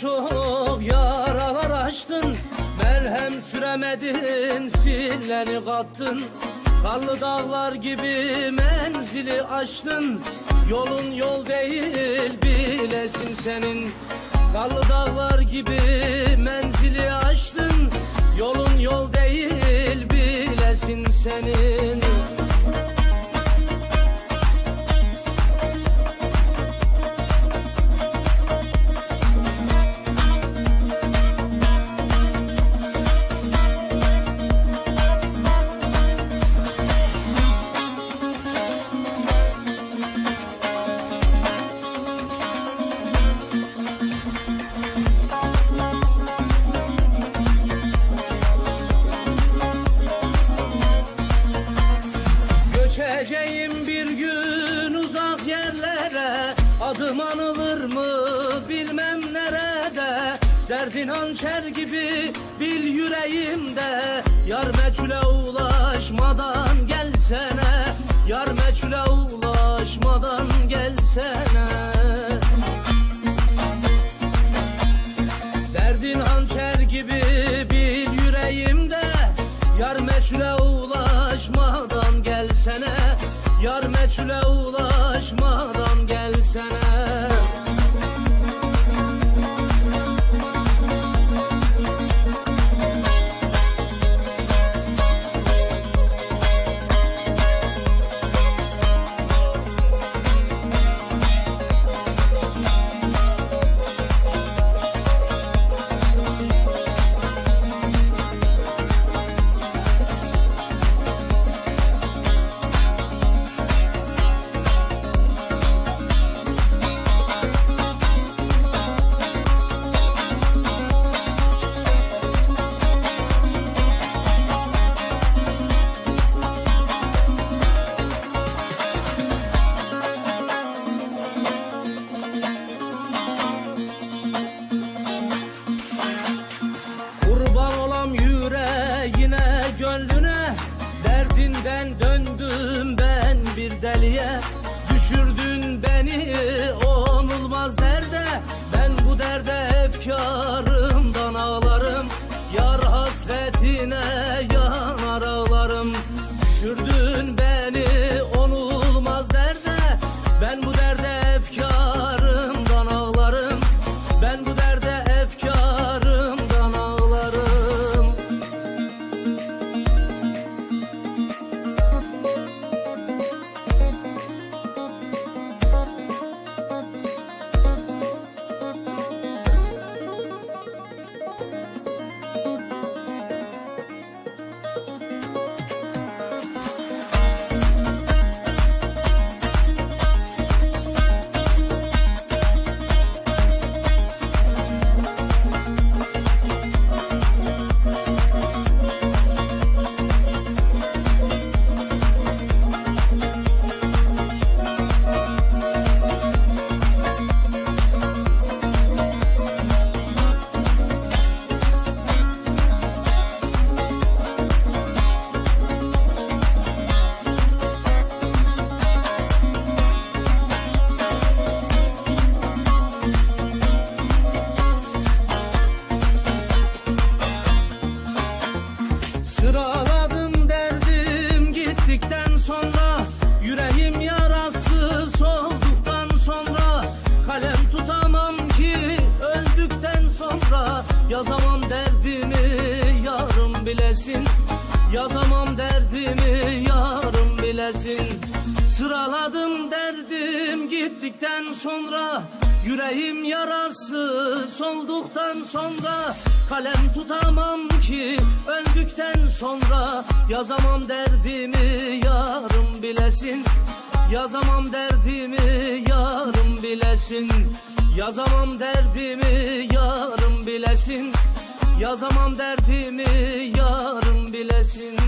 Çok yaralar açtın Merhem süremedin silleni kattın. Karlı dağlar gibi menzili aştın Yolun yol değil bilesin senin. Karlı dağlar gibi menzili aştın Yolun yol değil bilesin senin Göçeceğim bir gün uzak yerlere. Adım anılır mı bilmem nerede. Derdin hançer gibi bil yüreğimde. Yar meçhule ulaşmadan gelsene. Yar meçhule ulaşmadan gelsene. Derdin hançer gibi bil yüreğimde. Yar meçhule Yar Düşürdün beni onulmaz derde. Ben bu derde efkarımdan ağlarım. Yar hasretine yanar ağlarım. Düşürdün Yazamam derdimi yarım bilesin. Yazamam derdimi yarım bilesin. Sıraladım derdim gittikten sonra. Yüreğim yarası solduktan sonra. Kalem tutamam ki öldükten sonra. Yazamam derdimi yarım bilesin. Yazamam derdimi yarım bilesin. Yazamam derdimi yarım bilesin. Yazamam derdimi yarın bilesin.